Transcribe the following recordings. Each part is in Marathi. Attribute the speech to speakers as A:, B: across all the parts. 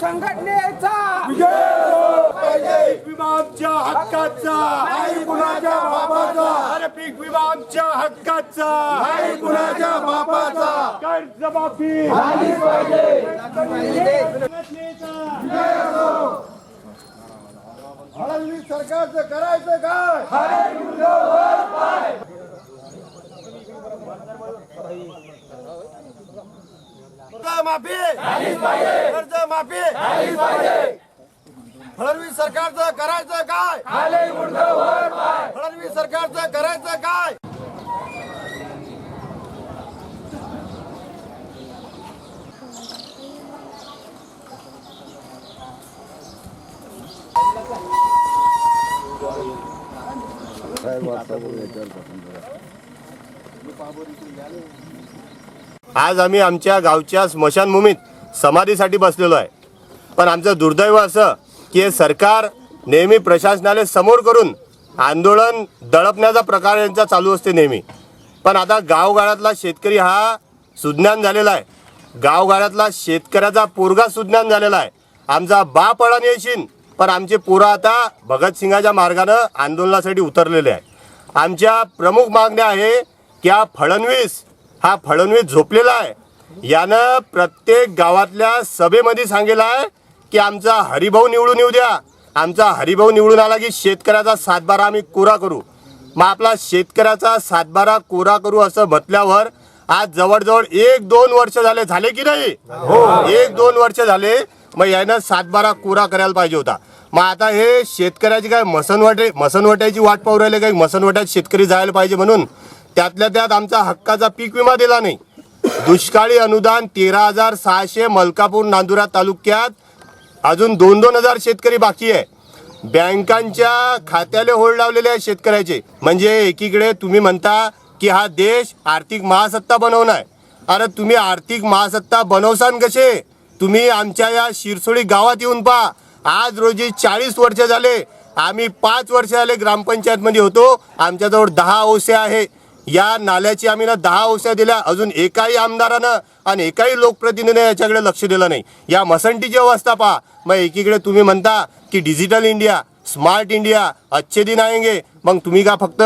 A: संघटनेचा
B: पीक विमा आमच्या हक्काचा!
C: नाही कुणाच्या बापाचा!
B: अरे पीक विमा आमच्या हक्काचा!
C: नाही कुणाच्या बापाचा!
B: कर्जमाफी!
C: फडणवीस सरकारचं करायचं काय?
B: कर्जमाफी! कर्जमाफी फडणवीस सरकारचं करायचं काय? फडणवीस सरकारचं करायचं काय? आज आम्ही आमच्या गावच्या स्मशानभूमीत समाधीसाठी बसलेलो आहे. पण आमचं दुर्दैव असं की हे सरकार नेहमी प्रशासनाला समोर करून आंदोलन दडपण्याचा प्रकार यांचा चालू असते नेहमी. पण आता गावगाड्यातला शेतकरी हा सुज्ञान झालेला आहे. गावगाड्यातला शेतकऱ्याचा पोरगा सुज्ञान झालेला आहे. आमचा बाप अडान येशील पण आमचे पोरं आता भगतसिंगाच्या मार्गानं आंदोलनासाठी उतरलेले आहे आमच्या प्रमुख मागण्या आहे की हा फडणवीस हा फडणवीस झोपलेला आहे. यानं प्रत्येक गावातल्या सभेमध्ये सांगितलं आहे की आमचा हरिभाऊ निवडून येऊ द्या. आमचा हरिभाऊ निवडून आला की शेतकऱ्याचा सातबारा आम्ही कोरा करू. मग आपला शेतकऱ्याचा सातबारा कोरा करू असं म्हटल्यावर आज जवळजवळ एक दोन वर्ष झाले झाले की नाही? हो. एक दोन वर्ष झाले मग यानं सातबारा कोरा करायला पाहिजे होता. मग आता हे शेतकऱ्याची काय मसनवटे मसनवट्याची वाट पाहू राहिले काय? मसनवट्यात शेतकरी जायला पाहिजे म्हणून. त्यातल्या त्यात आमचा हक्काचा पीक विमा दिला नाही. दुष्काळी अनुदान तेरा हजार सहाशे मलकापूर नांदुरा तालुक्यात अजून दोन दोन हजार शेतकरी बाकी आहे. बँकांच्या खात्याला होल्ड लावलेले आहे शेतकऱ्याचे. म्हणजे एकीकडे तुम्ही म्हणता की हा देश आर्थिक महासत्ता बनवणार. अरे तुम्ही आर्थिक महासत्ता बनवसान कसे? तुम्ही आमच्या या शिरसोळी गावात येऊन पहा. आज रोजी चाळीस वर्ष झाले. आम्ही पाच वर्ष झाले ग्रामपंचायतमध्ये होतो. आमच्याजवळ दहा ओसे आहे. या नाल्याची आम्ही ना दहा औषध दिल्या. अजून एकाही आमदारानं आणि एकाही लोकप्रतिनिधीने याच्याकडे लक्ष दिलं नाही. या मसंटीची अवस्था पहा. मग एकीकडे तुम्ही म्हणता की डिजिटल इंडिया स्मार्ट इंडिया अच्छे दिन आएंगे. मग तुम्ही का फक्त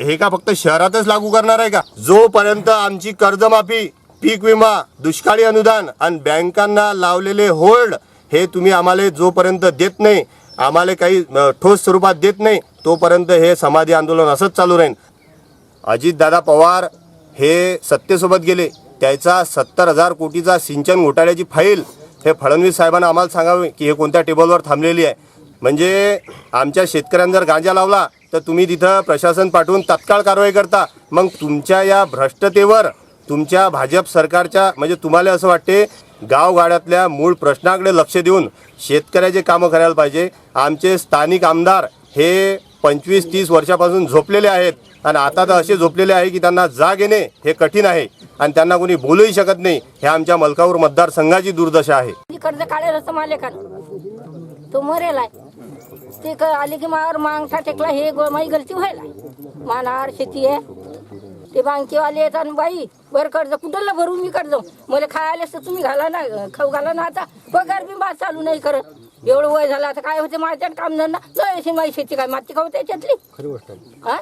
B: हे का फक्त शहरातच लागू करणार आहे का? जोपर्यंत आमची कर्जमाफी पीक विमा दुष्काळी अनुदान आणि बँकांना लावलेले होल्ड हे तुम्ही आम्हाला जोपर्यंत देत नाही आम्हाला काही ठोस स्वरूपात देत नाही तोपर्यंत हे समाधी आंदोलन असंच चालू राहील अजितदादा पवार हे सत्तेसोबत गेले. त्याचा सत्तर हजार कोटीचा सिंचन घोटाळ्याची फाईल हे फडणवीस साहेबांना आम्हाला सांगावे की हे कोणत्या टेबलवर थांबलेली आहे. म्हणजे आमच्या शेतकऱ्यांना जर गांजा लावला तर तुम्ही तिथं प्रशासन पाठवून तात्काळ कारवाई करता. मग तुमच्या या भ्रष्टतेवर तुमच्या भाजप सरकारच्या म्हणजे तुम्हाला असं वाटते गावगाड्यातल्या मूळ प्रश्नाकडे लक्ष देऊन शेतकऱ्याचे कामं करायला पाहिजे. आमचे स्थानिक आमदार हे पंचवीस तीस वर्षापासून झोपलेले आहेत. आणि आता तर असे झोपलेले आहे की त्यांना जाग येणे हे कठीण आहे. आणि त्यांना कोणी बोलूही शकत नाही. हे आमच्या मलकापूर मतदारसंघाची दुर्दशा आहे.
D: मी कर्ज काढेल असं माले का तो मरेल आहे. ते आले की मावर मांगसा टेकला हे माझी गलती व्हायला. मानार शेती आहे. ते बँकेवाले येतात आणि बाई बरं कर्ज कुठला भरू मी कर्ज मला खायला तुम्ही घाला ना खाऊ घाला ना आता. पगार बी बा चालू नाही करत. एवढं वय झालं आता काय होते माझ्यात काम धंदा नाही माझी शेती काय माती होते त्याच्यातली हा?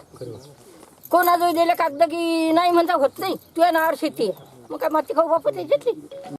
D: कोणाजवळ दिले कागद की नाही म्हणता होत नाही. तुझ्या नावावर शेती आहे. मग काय माती खाऊ बापा त्याच्यातली